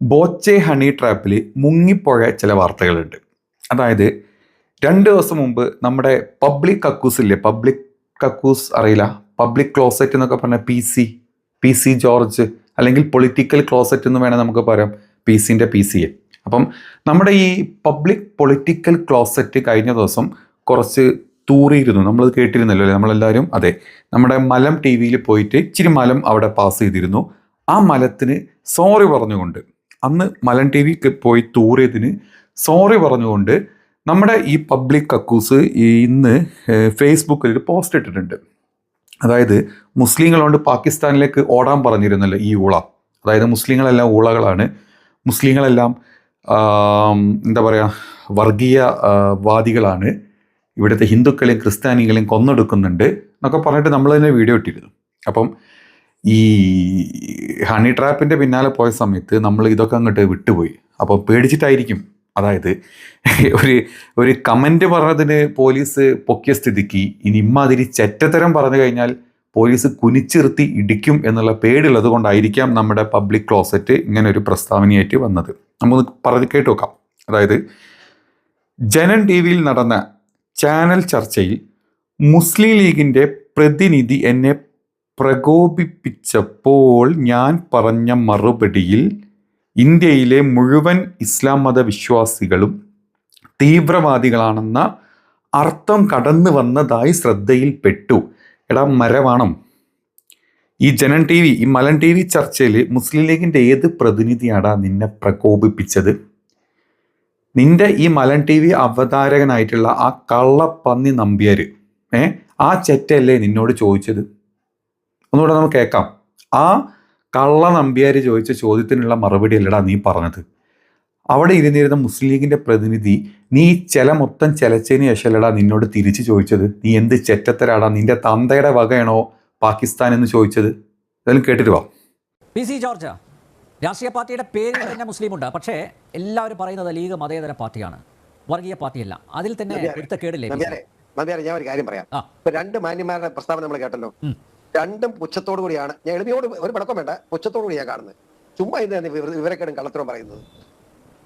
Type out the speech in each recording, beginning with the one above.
Boche honey ട്രാപ്പിൽ മുങ്ങിപ്പോയ ചില വാർത്തകളുണ്ട്. അതായത് രണ്ട് ദിവസം മുമ്പ് നമ്മുടെ പബ്ലിക് കക്കൂസ് ഇല്ലേ? പബ്ലിക് കക്കൂസ് അറിയില്ല? പബ്ലിക് ക്ലോസറ്റ് എന്നൊക്കെ പറഞ്ഞാൽ P C P C George അല്ലെങ്കിൽ പൊളിറ്റിക്കൽ ക്ലോസറ്റ് എന്ന് വേണേൽ നമുക്ക് പറയാം. പി സിന്റെ പി സി എ അപ്പം നമ്മുടെ ഈ പബ്ലിക് പൊളിറ്റിക്കൽ ക്ലോസറ്റ് കഴിഞ്ഞ ദിവസം കുറച്ച് തൂറിയിരുന്നു. നമ്മൾ കേട്ടിരുന്നല്ലോ അല്ലേ? നമ്മളെല്ലാവരും? അതെ. നമ്മുടെ മലം ടി വിയിൽ പോയിട്ട് ഇച്ചിരി മലം അവിടെ പാസ് ചെയ്തിരുന്നു. ആ മലത്തിന് സോറി പറഞ്ഞുകൊണ്ട് അന്ന് മലൻ ടി വിക്ക് പോയി തൂറിയതിന് സോറി പറഞ്ഞുകൊണ്ട് നമ്മുടെ ഈ പബ്ലിക് കക്കൂസ് ഇന്ന് ഫേസ്ബുക്കിൽ ഒരു പോസ്റ്റ് ഇട്ടിട്ടുണ്ട്. അതായത് മുസ്ലിങ്ങളോണ്ട് പാകിസ്ഥാനിലേക്ക് ഓടാൻ പറഞ്ഞിരുന്നല്ലോ ഈ ഊള. അതായത് മുസ്ലിങ്ങളെല്ലാം ഊളകളാണ്. മുസ്ലിങ്ങളെല്ലാം എന്താ പറയുക വർഗീയ വാദികളാണ്. ഇവിടുത്തെ ഹിന്ദുക്കളെയും ക്രിസ്ത്യാനികളെയും കൊന്നെടുക്കുന്നുണ്ട് എന്നൊക്കെ പറഞ്ഞിട്ട് നമ്മൾ തന്നെ വീഡിയോ ഇട്ടിരുന്നു. അപ്പം ഈ ഹണി ട്രാപ്പിന്റെ പിന്നാലെ പോയ സമയത്ത് നമ്മൾ ഇതൊക്കെ അങ്ങോട്ട് വിട്ടുപോയി. അപ്പോൾ പേടിച്ചിട്ടായിരിക്കും. അതായത് ഒരു ഒരു കമന്റ് പറഞ്ഞതിന് പോലീസ് പൊക്കിയ സ്ഥിതിക്ക് ഇനി ഇമ്മാതിരി ചെറ്റത്തരം പറഞ്ഞു കഴിഞ്ഞാൽ പോലീസ് കുനിച്ചിർത്തി ഇടിക്കും എന്നുള്ള പേടിയുള്ളത് കൊണ്ടായിരിക്കാം നമ്മുടെ പബ്ലിക് ക്ലോസറ്റ് ഇങ്ങനെ ഒരു പ്രസ്താവനയായിട്ട് വന്നത്. നമുക്ക് പറഞ്ഞ് കേട്ട് നോക്കാം. അതായത് ജനൻ ടി വിയിൽ നടന്ന ചാനൽ ചർച്ചയിൽ മുസ്ലിം ലീഗിന്റെ പ്രതിനിധി എന്നെ പ്രകോപിപ്പിച്ചപ്പോൾ ഞാൻ പറഞ്ഞ മറുപടിയിൽ ഇന്ത്യയിലെ മുഴുവൻ ഇസ്ലാം മത വിശ്വാസികളും തീവ്രവാദികളാണെന്ന അർത്ഥം കടന്നു വന്നതായി ശ്രദ്ധയിൽപ്പെട്ടു. എടാ മരവാണം ഈ ജനൻ ടി വി ഈ മലൻ ടി വി ചർച്ചയിൽ മുസ്ലിം ലീഗിന്റെ ഏത് പ്രതിനിധിയാടാ നിന്നെ പ്രകോപിപ്പിച്ചത്? നിന്റെ ഈ മലൻ ടി വി അവതാരകനായിട്ടുള്ള ആ കള്ളപ്പന്നി നമ്പ്യാർ ഏ? ആ ചെറ്റല്ലേ നിന്നോട് ചോദിച്ചത്? ഒന്നുകൂടെ നമുക്ക് കേൾക്കാം. ആ കള്ള നമ്പ്യാർ ചോദിച്ച ചോദ്യത്തിനുള്ള മറുപടി അല്ലടാ നീ പറഞ്ഞത്. അവിടെ ഇരുന്നിരുന്ന മുസ്ലിം ലീഗിന്റെ പ്രതിനിധി നീ ചില മൊത്തം ചിലച്ചതിന് ശേഷമല്ലടാ നിന്നോട് തിരിച്ചു ചോദിച്ചത്? നീ എന്ത് ചെറ്റത്തരാടാ? നിന്റെ തന്തയുടെ വകയാണോ പാകിസ്ഥാൻ എന്ന് ചോദിച്ചത്? എന്തായാലും കേട്ടിട്ട് വാ. പി സി ജോർജ് രാഷ്ട്രീയ പാർട്ടിയുടെ പേരിൽ തന്നെ മുസ്ലിമുണ്ട്. പക്ഷേ എല്ലാവരും പറയുന്നത് ലീഗ് മതേതര പാർട്ടിയാണ്. വർഗീയ പാർട്ടിയല്ല. അതിൽ തന്നെ നമ്പ്യാരെ ഞാൻ ഒരു കാര്യം പറയാം. ഇപ്പൊ രണ്ട് മാന്യന്മാരുടെ പ്രസ്താവന നമ്മൾ കേട്ടല്ലോ. രണ്ടും പുച്ഛത്തോടു കൂടിയാണ്. ഞാൻ എളിമയോട് ഒരു പടക്കം വേണ്ട പുച്ഛത്തോടു കൂടി ഞാൻ കാണുന്നത്. ചുമ്മാ ഇത് വിവരക്കേടും കള്ളത്തരം പറയുന്നത്.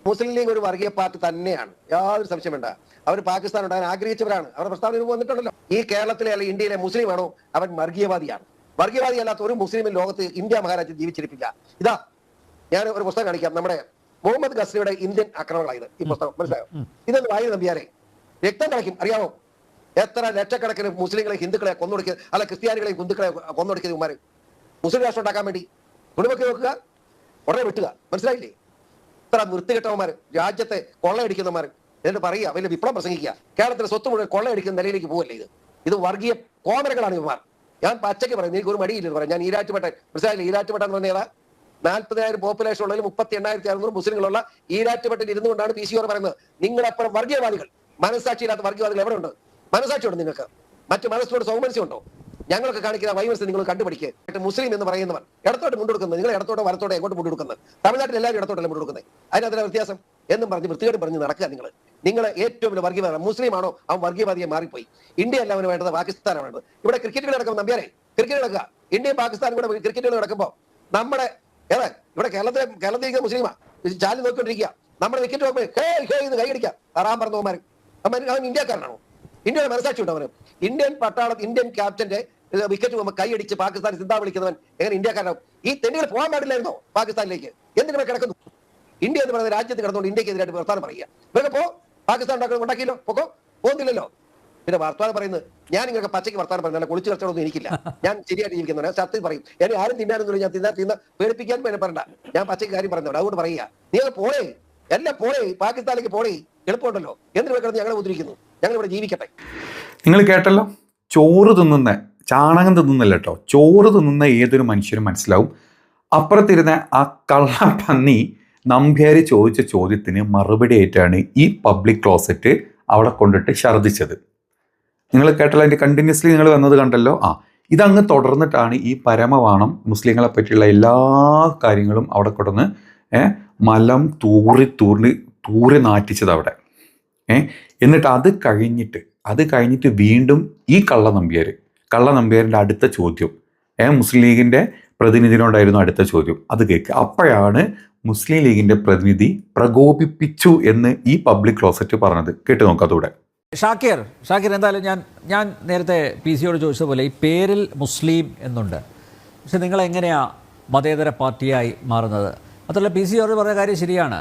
മുസ്ലിം ലീഗ് ഒരു വർഗീയ പാർട്ടി തന്നെയാണ്. യാതൊരു സംശയം വേണ്ട. അവർ പാകിസ്ഥാൻ ഉണ്ടാകാൻ ആഗ്രഹിച്ചവരാണ്. അവരുടെ പ്രസ്താവന വന്നിട്ടുണ്ടല്ലോ. ഈ കേരളത്തിലെ അല്ലെങ്കിൽ ഇന്ത്യയിലെ മുസ്ലിം ആണോ? അവൻ വർഗീയവാദിയാണ്. വർഗീയവാദി അല്ലാത്ത ഒരു മുസ്ലിം ലോകത്ത് ഇന്ത്യ മഹാരാജ്യം ജീവിച്ചിരിപ്പില്ല. ഇതാ ഞാൻ ഒരു പുസ്തകം കാണിക്കാം. നമ്മുടെ മുഹമ്മദ് ഗസ്രിയുടെ ഇന്ത്യൻ ആക്രമണങ്ങളായത് ഈ പുസ്തകം. മനസ്സിലായോ? ഇതൊന്ന് വായു നമ്പിയാരെ? രക്തം കളിക്കും. അറിയാമോ എത്ര ലക്ഷക്കണക്കിന് മുസ്ലിങ്ങളെ ഹിന്ദുക്കളെ കൊന്നൊടുക്കുക അല്ല ക്രിസ്ത്യാനികളെ ഹിന്ദുക്കളെ കൊന്നൊടുക്കിയത് ഉമാര് മുസ്ലിം രാഷ്ട്രം ഉണ്ടാക്കാൻ വേണ്ടി. കുടുംബക്ക് നോക്കുക. ഉടനെ വെട്ടുക. മനസ്സിലായില്ലേ? ഇത്ര വൃത്തികെട്ടവന്മാർ രാജ്യത്തെ കൊള്ളയടിക്കുന്നവന്മാർ. എന്നിട്ട് പറയുക വലിയ വിപ്ലവം പ്രസംഗിക്കുക. കേരളത്തിലെ സ്വത്ത് മുഴുവൻ കൊള്ളയടിക്കുന്ന നിലയിലേക്ക് പോകല്ലേ ഇത്? ഇത് വർഗീയ കോമരകളാണ് ഇവന്മാർ. ഞാൻ പച്ചയ്ക്ക് പറയുന്നത് എനിക്ക് ഒരു മടിയില്ലെന്ന് പറയാം. ഞാൻ ഈരാറ്റുപേട്ട മനസ്സിലായില്ലേ? ഈരാറ്റുപേട്ട എന്ന് പറഞ്ഞാൽ നാൽപ്പതിനായിരം പോപ്പുലേഷൻ ഉള്ളതിൽ മുപ്പത്തി എണ്ണായിരത്തി അറുന്നൂറ് മുസ്ലിങ്ങളുള്ള ഈരാറ്റുപേട്ടയിൽ ഇരുന്നുകൊണ്ടാണ് പി സി ഓർ പറയുന്നത്. നിങ്ങളപ്പുറം വർഗീയവാദികൾ. മനസ്സാക്ഷിയില്ലാത്ത വർഗീയവാദികൾ എവിടെ ഉണ്ട് മനസ്സാക്ഷിയുണ്ട് നിങ്ങൾക്ക്. മറ്റു മനസ്സിനോട് സൗമനസ്യം ഉണ്ടോ ഞങ്ങളൊക്കെ കാണിക്കുന്ന വൈമനസ് നിങ്ങൾ കണ്ടുപിടിക്കുക മുസ്ലിം എന്ന് പറയുന്നവർ ഇടത്തോട്ട് മുണ്ടെടുക്കുന്നത് നിങ്ങൾ ഇടത്തോട്ടോ വലത്തോട്ടോ എങ്ങോട്ട് മുണ്ടെടുക്കുന്നത്? തമിഴ്നാട്ടിൽ എല്ലാവരും ഇടത്തോട്ടല്ല മുണ്ടെടുക്കുന്നത്? അതിന് വ്യത്യാസം. എന്നും പറഞ്ഞ് വൃത്തികേട് പറഞ്ഞ് നടക്കുക നിങ്ങൾ നിങ്ങൾ ഏറ്റവും വലിയ വർഗീയവാദം മുസ്ലിം ആണോ അവൻ വർഗീയവാദിയെ മാറിപ്പോയി. ഇന്ത്യ അല്ല അവന് വേണ്ടത് പാകിസ്ഥാനാണ് വേണ്ടത്. ഇവിടെ ക്രിക്കറ്റ് കളി നടക്കുമ്പോൾ നമ്പ്യാരെ ക്രിക്കറ്റ് നടക്കുക. ഇന്ത്യയും പാകിസ്ഥാനും കൂടെ ക്രിക്കറ്റ് കളി നടക്കുമ്പോൾ നമ്മുടെ ഏതാ ഇവിടെ കേരളത്തിലെ കേരളത്തിൽ മുസ്ലിമാ ചാലി നോക്കിക്കൊണ്ടിരിക്കുക. നമ്മുടെ വിക്കറ്റ് നോക്കുമ്പോൾ കൈ ഹേ എന്ന് കൈയടിക്കുക അവൻ അവൻ ഇന്ത്യക്കാരനാണോ? ഇന്ത്യയുടെ മനസ്സാക്ഷി ഉണ്ട് അവന്. ഇന്ത്യൻ പട്ടാള ഇന്ത്യൻ ക്യാപ്റ്റന്റെ വിക്കറ്റ് പോകുമ്പോൾ കൈയടിച്ച് പാകിസ്ഥാൻ ചിന്താ വിളിക്കുന്നവൻ എങ്ങനെ ഇന്ത്യക്കാരനാവും? ഈ തെണ്ടികൾ പോകാൻ പാടില്ലായിരുന്നോ പാകിസ്ഥാനിലേക്ക്? എന്തിനു കിടക്കുന്നു? ഇന്ത്യ എന്ന് പറയുന്ന രാജ്യത്ത് കിടന്നുകൊണ്ട് ഇന്ത്യക്കെതിരായിട്ട് വർത്താനം പറയുക. ഇവരൊക്കെ പോ. പാകിസ്ഥാൻ ഉണ്ടാക്കുന്ന ഉണ്ടാക്കിയല്ലോ. പൊക്കോ. പോകുന്നില്ലല്ലോ. പിന്നെ വർത്താനം പറയുന്നത് ഞാൻ ഇങ്ങനെ പച്ചയ്ക്ക് വർത്താനം പറയുന്നില്ല കുളിച്ച് കച്ചവടമൊന്നും എനിക്കില്ല. ഞാൻ ശരിയായിട്ട് ജീവിക്കുന്നവരാ സത്യം പറയും. എന്നെ ആരും തിന്നാനൊന്നും ഞാൻ തിന്നാ തിന്ന പേടിപ്പിക്കാൻ പിന്നെ പറയണ്ട. ഞാൻ പച്ചയ്ക്ക് കാര്യം പറയുന്നവരാ അതുകൊണ്ട് പറയുക. നിങ്ങൾ പോളേ എല്ലാം പോളേ പാകിസ്ഥാനിലേക്ക് പോളേ എളുപ്പമുണ്ടല്ലോ. എന്തിനു കിടന്ന് ഞങ്ങളെ ഉദ്ദേശിക്കുന്നു ഞങ്ങൾ ഇവിടെ ജീവിക്കട്ടെ. നിങ്ങൾ കേട്ടല്ലോ? ചോറ് തിന്നുന്ന ചാണകം തിന്നുന്നില്ല കേട്ടോ ചോറ് തിന്നുന്ന ഏതൊരു മനുഷ്യരും മനസ്സിലാവും. അപ്പുറത്തിരുന്ന ആ കള്ള പന്നി നമ്പ്യാര് ചോദിച്ച ചോദ്യത്തിന് മറുപടി ആയിട്ടാണ് ഈ പബ്ലിക് ക്ലോസറ്റ് അവിടെ കൊണ്ടിട്ട് ഛർദ്ദിച്ചത്. നിങ്ങൾ കേട്ടല്ലോ അതിന്റെ കണ്ടിന്യൂസ്ലി നിങ്ങൾ വന്നത് കണ്ടല്ലോ? ആ ഇതങ്ങ് തുടർന്നിട്ടാണ് ഈ പരമവാണം മുസ്ലിങ്ങളെ പറ്റിയുള്ള എല്ലാ കാര്യങ്ങളും അവിടെ കൊണ്ടുവന്ന് മലം തൂറി തൂറി തൂറി നാറ്റിച്ചത് അവിടെ. എന്നിട്ട് അത് കഴിഞ്ഞിട്ട് അത് കഴിഞ്ഞിട്ട് വീണ്ടും ഈ കള്ള നമ്പ്യാർ കള്ള നമ്പ്യാരിന്റെ അടുത്ത ചോദ്യം ഏ? മുസ്ലിം ലീഗിന്റെ പ്രതിനിധിനോടായിരുന്നു അടുത്ത ചോദ്യം. അത് കേൾക്കുക. അപ്പോഴാണ് മുസ്ലിം ലീഗിന്റെ പ്രതിനിധി പ്രകോപിപ്പിച്ചു എന്ന് ഈ പബ്ലിക് ക്ലോസറ്റ് പറഞ്ഞത്. കേട്ട് നോക്കാം അതോടെ ഷാക്കിർ ഷാക്കിർ എന്തായാലും ഞാൻ ഞാൻ നേരത്തെ പി സിയോട് ചോദിച്ചതുപോലെ ഈ പേരിൽ മുസ്ലിം എന്നുണ്ട്. പക്ഷെ നിങ്ങൾ എങ്ങനെയാണ് മതേതര പാർട്ടിയായി മാറുന്നത്? അതല്ല പി സിയോട് പറഞ്ഞ കാര്യം ശരിയാണ്.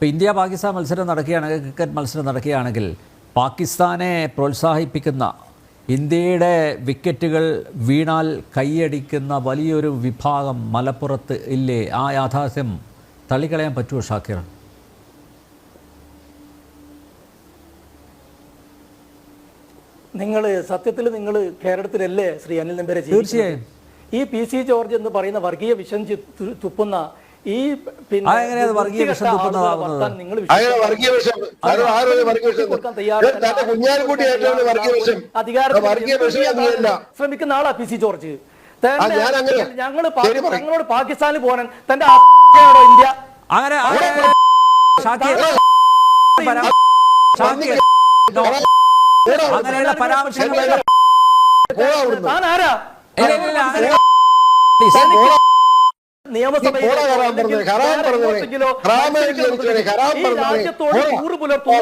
ഇപ്പോൾ ഇന്ത്യ പാകിസ്ഥാൻ മത്സരം നടക്കുകയാണെങ്കിൽ ക്രിക്കറ്റ് മത്സരം നടക്കുകയാണെങ്കിൽ പാകിസ്ഥാനെ പ്രോത്സാഹിപ്പിക്കുന്ന ഇന്ത്യയുടെ വിക്കറ്റുകൾ വീണാൽ കൈയടിക്കുന്ന വലിയൊരു വിഭാഗം മലപ്പുറത്ത് ഇല്ലേ ആ യാഥാർത്ഥ്യം തള്ളിക്കളയാൻ പറ്റുമോ ഷാക്കിർ നിങ്ങൾ സത്യത്തിൽ നിങ്ങൾ കേരളത്തിലല്ലേ ശ്രീ അനിൽ നമ്പരെ? തീർച്ചയായും. ഈ പി സി ജോർജ് എന്ന് പറയുന്ന വർഗീയ വിഷം തുപ്പുന്ന ഈ പിന്നെ ശ്രമിക്കുന്ന ആളാ പി സി ജോർജ്. ഞാൻ അങ്ങനെ. ഞങ്ങൾ ഞങ്ങളോട് പാകിസ്ഥാനിൽ പോകാൻ തന്റെ ഇന്ത്യ? അങ്ങനെ. അങ്ങനെയുള്ള പരാമർശങ്ങൾ താൻ ആരാ?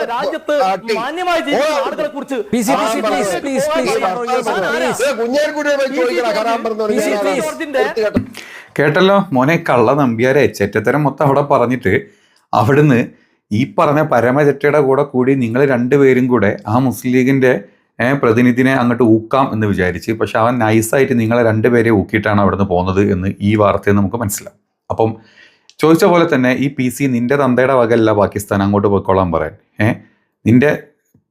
രാജ്യത്ത്. മാന്യമായി ജീവിക്കുന്ന. ആളുകളെ കുറിച്ച് കേട്ടല്ലോ മോനെ കള്ള നമ്പിയാരെ ചെറ്റത്തരം മൊത്തം അവിടെ പറഞ്ഞിട്ട് അവിടുന്ന് ഈ പറഞ്ഞ പരമചറ്റയുടെ കൂടെ കൂടി നിങ്ങൾ രണ്ടുപേരും കൂടെ ആ മുസ്ലിം ലീഗിന്റെ പ്രതിനിധിനെ അങ്ങോട്ട് ഊക്കാം എന്ന് വിചാരിച്ച് പക്ഷെ അവൻ നൈസായിട്ട് നിങ്ങളെ രണ്ടുപേരെ ഊക്കിയിട്ടാണ് അവിടുന്ന് പോകുന്നത് എന്ന് ഈ വാർത്തയിൽ നമുക്ക് മനസ്സിലാവും. അപ്പം ചോദിച്ച പോലെ തന്നെ ഈ പി സി നിന്റെ തന്തയുടെ വകയല്ല പാകിസ്ഥാൻ അങ്ങോട്ട് പോയിക്കോളാൻ പറയാൻ. ഏ നിന്റെ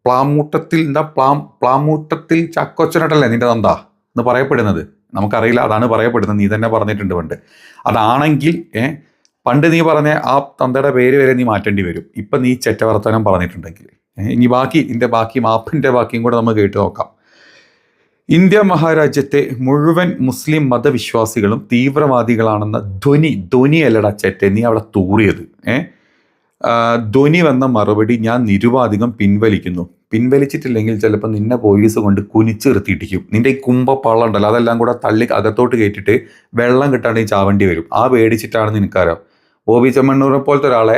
പ്ലാമൂട്ടത്തിൽ എന്താ പ്ലാം പ്ലാമൂട്ടത്തിൽ ചക്കൊച്ചനട്ടല്ലേ നിന്റെ തന്ത എന്ന് പറയപ്പെടുന്നത്? നമുക്കറിയില്ല അതാണ് പറയപ്പെടുന്നത് നീ തന്നെ പറഞ്ഞിട്ടുണ്ട് പണ്ട്. അതാണെങ്കിൽ ഏ പണ്ട് നീ പറഞ്ഞ ആ തന്തയുടെ പേര് വരെ നീ മാറ്റേണ്ടി വരും. ഇപ്പം നീ ചെറ്റവർത്തനം പറഞ്ഞിട്ടുണ്ടെങ്കിൽ. ഇനി ബാക്കി ഇതിന്റെ ബാക്കി മാപ്പിന്റെ ബാക്കിയും കൂടെ നമുക്ക് കേട്ട് നോക്കാം. ഇന്ത്യ മഹാരാജ്യത്തെ മുഴുവൻ മുസ്ലിം മതവിശ്വാസികളും തീവ്രവാദികളാണെന്ന ധ്വനി ധ്വനി അല്ലടാ ചെറ്റെ നീ അവിടെ തൂറിയത്. ഏ ധ്വനി വന്ന മറുപടി ഞാൻ നിരുപാധികം പിൻവലിക്കുന്നു. പിൻവലിച്ചിട്ടില്ലെങ്കിൽ ചിലപ്പോൾ നിന്നെ പോലീസ് കൊണ്ട് കുനിച്ച് നിർത്തിയിട്ടിക്കും നിന്റെ ഈ കുമ്പപ്പള്ളം ഉണ്ടല്ലോ അതെല്ലാം കൂടെ തള്ളി അകത്തോട്ട് കയറ്റിയിട്ട് വെള്ളം കിട്ടാണ്ട് ചാവേണ്ടി വരും. ആ പേടിച്ചിട്ടാണ് നിനക്കറിയാം ബി ചെമ്മണ്ണൂരെ പോലത്തെ ഒരാളെ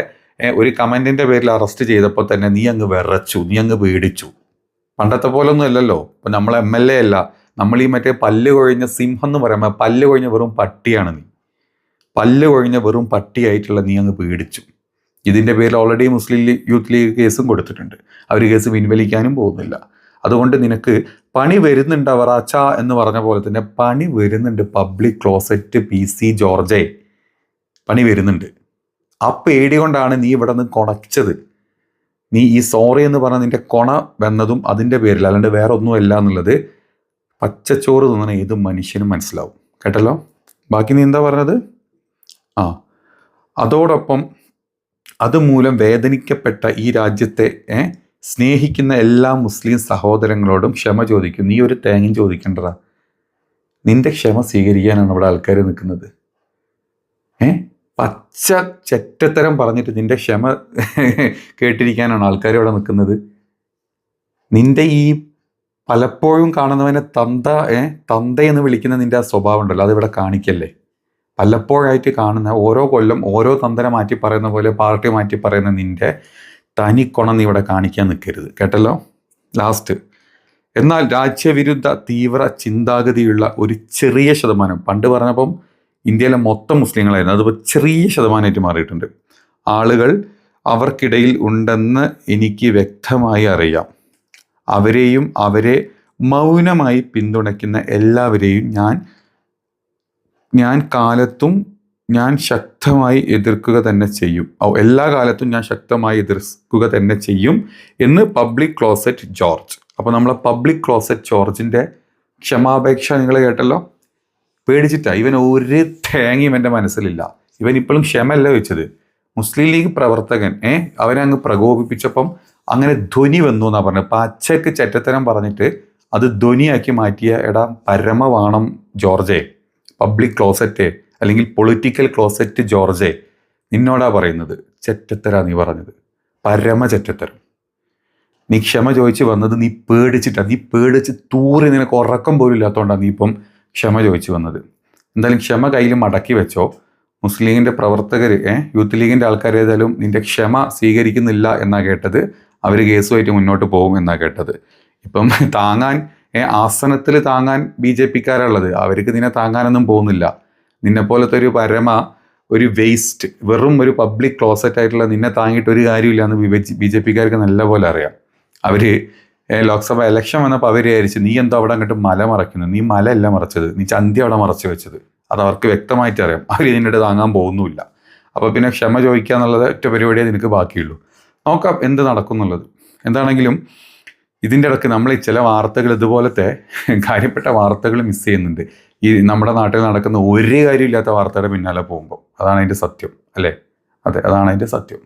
ഒരു കമന്റിന്റെ പേരിൽ അറസ്റ്റ് ചെയ്തപ്പോൾ തന്നെ നീ അങ്ങ് വിറച്ചു നീ അങ്ങ് പേടിച്ചു. പണ്ടത്തെ പോലൊന്നും അല്ലല്ലോ. ഇപ്പം നമ്മൾ എം എൽ എ അല്ല. നമ്മൾ ഈ മറ്റേ പല്ല് കൊഴിഞ്ഞ സിംഹം എന്ന് പറയുമ്പോൾ പല്ല് കൊഴിഞ്ഞ വെറും പട്ടിയാണ് നീ. പല്ല് കൊഴിഞ്ഞ വെറും പട്ടിയായിട്ടുള്ള നീ അങ്ങ് പേടിച്ചു. ഇതിന്റെ പേരിൽ ഓൾറെഡി മുസ്ലിം യൂത്ത് ലീഗ് കേസും കൊടുത്തിട്ടുണ്ട്. അവർ കേസ് പിൻവലിക്കാനും പോകുന്നില്ല. അതുകൊണ്ട് നിനക്ക് പണി വരുന്നുണ്ട് അവറാച്ച എന്ന് പറഞ്ഞ പോലെ തന്നെ പണി വരുന്നുണ്ട് പബ്ലിക് ക്ലോസറ്റ് പി സി ജോർജെ. പണി വരുന്നുണ്ട്. ആ പേടി കൊണ്ടാണ് നീ ഇവിടെ നിന്ന് കൊണച്ചത്. നീ ഈ സോറി എന്ന് പറഞ്ഞ നിന്റെ കൊണ വന്നതും അതിന്റെ പേരിൽ അല്ലാണ്ട് വേറെ ഒന്നുമല്ല എന്നുള്ളത് പച്ചച്ചോറ് തിന്നണ ഏത് മനുഷ്യനും മനസ്സിലാവും. കേട്ടല്ലോ? ബാക്കി നീ എന്താ പറഞ്ഞത്? ആ അതോടൊപ്പം അതുമൂലം വേദനിക്കപ്പെട്ട ഈ രാജ്യത്തെ സ്നേഹിക്കുന്ന എല്ലാ മുസ്ലിം സഹോദരങ്ങളോടും ക്ഷമ ചോദിക്കും. നീ ഒരു തേങ്ങയും ചോദിക്കേണ്ടതാ നിന്റെ ക്ഷമ സ്വീകരിക്കാനാണ് ഇവിടെ ആൾക്കാർ നിൽക്കുന്നത്. പച്ച ചെറ്റത്തരം പറഞ്ഞിട്ട് നിന്റെ ക്ഷമ കേട്ടിരിക്കാനാണ് ആൾക്കാർ ഇവിടെ നിൽക്കുന്നത്. നിന്റെ ഈ പലപ്പോഴും കാണുന്നവനെ തന്ത ഏ തന്ത എന്ന് വിളിക്കുന്ന നിന്റെ ആ സ്വഭാവം ഉണ്ടല്ലോ അതിവിടെ കാണിക്കല്ലേ? പലപ്പോഴായിട്ട് കാണുന്ന ഓരോ കൊല്ലം ഓരോ തന്തര മാറ്റി പറയുന്ന പോലെ പാർട്ടി മാറ്റി പറയുന്ന നിന്റെ തനിക്കൊണം നീ ഇവിടെ കാണിക്കാൻ നിൽക്കരുത്. കേട്ടല്ലോ? ലാസ്റ്റ് എന്നാൽ രാജ്യവിരുദ്ധ തീവ്ര ചിന്താഗതിയുള്ള ഒരു ചെറിയ ശതമാനം പണ്ട് പറഞ്ഞപ്പം ഇന്ത്യയിലെ മൊത്തം മുസ്ലിങ്ങളായിരുന്നു. അതിപ്പോൾ ചെറിയ ശതമാനമായിട്ട് മാറിയിട്ടുണ്ട്. ആളുകൾ അവർക്കിടയിൽ ഉണ്ടെന്ന് എനിക്ക് വ്യക്തമായി അറിയാം. അവരെയും അവരെ മൗനമായി പിന്തുണയ്ക്കുന്ന എല്ലാവരെയും ഞാൻ ഞാൻ കാലത്തും ഞാൻ ശക്തമായി എതിർക്കുക തന്നെ ചെയ്യും. എല്ലാ കാലത്തും ഞാൻ ശക്തമായി എതിർക്കുക തന്നെ ചെയ്യും എന്ന് പബ്ലിക് ക്ലോസറ്റ് ജോർജ്. അപ്പോൾ നമ്മളെ പബ്ലിക് ക്ലോസറ്റ് ജോർജിന്റെ ക്ഷമാപേക്ഷ നിങ്ങൾ കേട്ടല്ലോ? പേടിച്ചിട്ടാ. ഇവൻ ഒരു തേങ്ങയും എന്റെ മനസ്സിലില്ല. ഇവൻ ഇപ്പോഴും ക്ഷമല്ല വെച്ചത് മുസ്ലിം ലീഗ് പ്രവർത്തകൻ ഏ അവനെ അങ്ങ് പ്രകോപിപ്പിച്ചപ്പം അങ്ങനെ ധ്വനി വന്നു എന്നാണ് പറഞ്ഞത് പച്ചക്ക് ചെറ്റത്തരം പറഞ്ഞിട്ട് അത് ധ്വനിയാക്കി മാറ്റിയ എടാ പരമവാണം ജോർജെ പബ്ലിക് ക്ലോസറ്റ് അല്ലെങ്കിൽ പൊളിറ്റിക്കൽ ക്ലോസറ്റ് ജോർജെ നിന്നോടാ പറയുന്നത്? ചെറ്റത്തരാ നീ പറഞ്ഞത്. പരമ ചെറ്റത്തരം. നീ ക്ഷമ ചോദിച്ച് വന്നത് നീ പേടിച്ചിട്ടാണ് നീ പേടിച്ച് തൂറി നിനക്ക് ഉറക്കം പോലും ഇല്ലാത്തതുകൊണ്ടാണ് നീ ഇപ്പം ക്ഷമ ചോദിച്ചു വന്നത്. എന്തായാലും ക്ഷമ കയ്യിൽ മടക്കി വെച്ചോ. മുസ്ലിം ലീഗിന്റെ പ്രവർത്തകർ യൂത്ത് ലീഗിന്റെ ആൾക്കാർ ഏതായാലും നിന്റെ ക്ഷമ സ്വീകരിക്കുന്നില്ല എന്നാണ് കേട്ടത്. അവർ കേസുമായിട്ട് മുന്നോട്ട് പോകും എന്നാണ് കേട്ടത്. ഇപ്പം താങ്ങാൻ ആസനത്തിൽ താങ്ങാൻ ബി ജെ പിക്കാരുള്ളത് അവർക്ക് നിന്നെ താങ്ങാനൊന്നും പോകുന്നില്ല. നിന്നെ പോലത്തെ ഒരു പരമ ഒരു വേസ്റ്റ് വെറും ഒരു പബ്ലിക് ക്ലോസറ്റ് ആയിട്ടുള്ള നിന്നെ താങ്ങിയിട്ട് ഒരു കാര്യമില്ല എന്ന് ബി ജെ പിക്കാർക്ക് നല്ലപോലെ അറിയാം. അവർ ഏ, ലോക്സഭ ഇലക്ഷൻ വന്നപ്പോൾ അവർ നീ എന്തോ അവിടെ അങ്ങോട്ട് മല മറയ്ക്കുന്നത് നീ മല അല്ല മറച്ചത് നീ ചന്തി അവിടെ മറച്ചു വെച്ചത്. അത് അവർക്ക് വ്യക്തമായിട്ട് അറിയാം. അവർ ഇടയിൽ താങ്ങാൻ പോകുന്നുമില്ല. അപ്പോൾ പിന്നെ ക്ഷമ ചോദിക്കുക എന്നുള്ളത് ഒറ്റ പരിപാടിയേ നിനക്ക് ബാക്കിയുള്ളൂ. നോക്കാം എന്ത് നടക്കും എന്നുള്ളത് എന്താണെങ്കിലും ഇതിന്റെ ഇടയ്ക്ക് നമ്മൾ ചില വാർത്തകൾ ഇതുപോലത്തെ കാര്യപ്പെട്ട വാർത്തകൾ മിസ് ചെയ്യുന്നുണ്ട്. ഈ നമ്മുടെ നാട്ടിൽ നടക്കുന്ന ഒരു കാര്യമില്ലാത്ത വാർത്തയുടെ പിന്നാലെ പോകുമ്പോൾ അതാണ് അതിന്റെ സത്യം അല്ലേ? അതെ അതാണ് അതിന്റെ സത്യം.